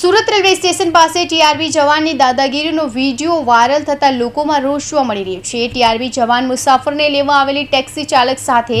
Surat railway station પાસે TRB જવાનની દાદાગીરીનો વીડિયો વાયરલ થતા લોકોમાં રોષ જોવા મળી રહ્યો છે. ટીઆરબી જવાન મુસાફરને લેવા આવેલી ટેક્સી ચાલક સાથે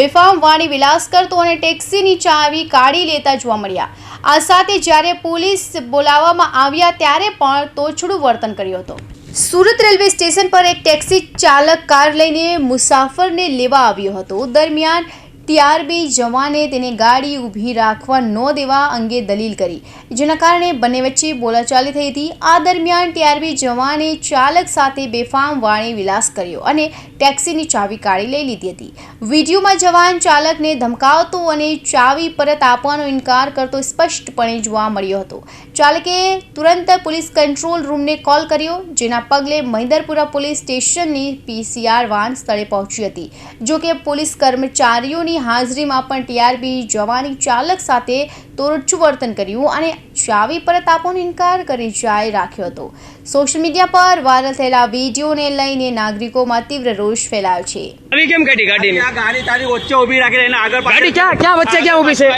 બેફામ વાણી વિલાસ કરતો અને ટેક્સીની ચાવી કાઢી લેતા જોવા મળ્યા. આ સાથે જ્યારે પોલીસ બોલાવવામાં આવ્યા ત્યારે પણ તોછડું વર્તન કર્યું હતું. સુરત રેલવે સ્ટેશન પર એક ટેક્સી ચાલક કાર લઈને મુસાફરને લેવા આવ્યો હતો. દરમિયાન ટીઆરબી જવાને તેને ગાડી ઊભી રાખવા ન દેવા અંગે દલીલ કરી. જેના કારણે બંને વચ્ચે બોલાચાલી થઈ હતી. આ દરમિયાન ટીઆરબી જવાને ચાલક સાથે બેફામ વાણી વિલાસ કર્યો અને ટેક્સીની ચાવી કાઢી લઈ લીધી હતી. વિડીયોમાં જવાન ચાલકને ધમકાવતો અને ચાવી પરત આપવાનો ઇનકાર કરતો સ્પષ્ટપણે જોવા મળ્યો હતો. ચાલકે તુરંત પોલીસ કંટ્રોલ રૂમને કોલ કર્યો, જેના પગલે મહિંદરપુરા પોલીસ સ્ટેશનની પીસીઆર વાન સ્થળે પહોંચી હતી. જોકે પોલીસ કર્મચારીઓની હાજરીમાં પણ ટીઆરબી જવાની ચાલક સાથે તોરચું વર્તન કર્યું અને ચાવી પરત આપવાનો ઇનકાર કરી જાય રાખ્યો હતો. સોશિયલ મીડિયા પર વાયરલ થયેલા વિડીયોને લઈને નાગરિકોમાં તીવ્ર રોષ ફેલાયો છે. કેમ કાઢી? આ ગાડી તારી વચ્ચે ઊભી રાખી એને આગળ ગાડી ક્યાં? ક્યાં વચ્ચે ક્યાં ઊભી છે?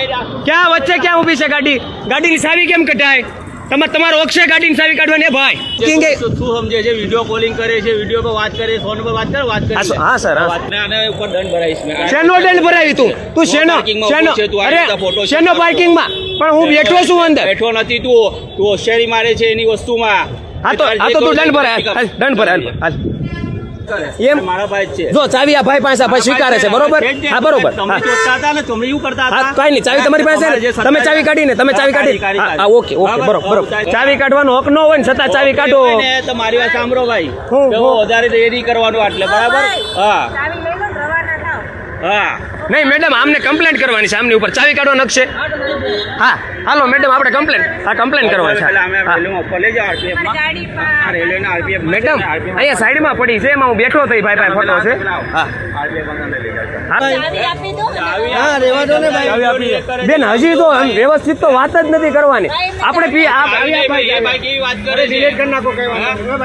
ક્યાં વચ્ચે ક્યાં ઊભી છે ગાડી? ગાડીની ચાવી કેમ કઢાય? તમે તમારો ઓક્ષે ગાડીની ચાવી કાઢવાની ભાઈ? કેમ કે શું સમજે છે? વીડિયો કોલિંગ કરે છે વીડિયો પર વાત કરે ફોન પર વાત કરે વાત કરે હા, સર sir, હા. વાત આને ઉપર દંડ ભરાઈશ મે. શેનો દંડ ભરાવી તું? તું શેનો શેનો છે, અરે શેનો પાર્કિંગમાં પણ હું બેઠો છું અંદર. બેઠો નથી તું. તું હોશિયારી મારે છે એની વસ્તુમાં. હા તો હા તો તું દંડ ભરાય. દંડ ભરાય. હાલ, હાલ. એમ? મારા ભાઈ છે. જો ચાવી આ ભાઈ પાસે ભાઈ સ્વીકારે છે બરોબર. હા બરોબર. તમે હતા ને તમે એવું કરતા હતા હા નહીં ચાવી તમારી પાસે તમારે ને? તમે ચાવી કાઢીને તમે ચાવી કાઢી. કાઢી, હા ઓકે ઓકે બરોબર બરોબર. ચાવી કાઢવાનો હક ન હોય ને છતાં ચાવી કાઢો. હોય ને તો મારી વાત સાંભળો ભાઈ. હું- હું- વધારે દેરી કરવાનું આટલે બરાબર? હા હા. નહીં મેડમ આમને કમ્પ્લેન્ટ કરવાની છે. આમની ઉપર ચાવી કાઢવા નખશે હા હાલો મેડમ આપણે કમ્પ્લેન્ટ હા કમ્પ્લેન્ટ કરવાની છે. મેડમ અહીંયા સાઈડમાં પડી છે એમાં હું બેઠો થઈ ભાઈ ભાઈ ફોટો છે. હા. RPF માં લઈ જાઓ. હા ચાવી આપી દો મને. હા, રેવા દો ને ભાઈ. ચાવી આપી બેન હજી તો વ્યવસ્થિત તો વાત જ નથી કરવાની. આપણે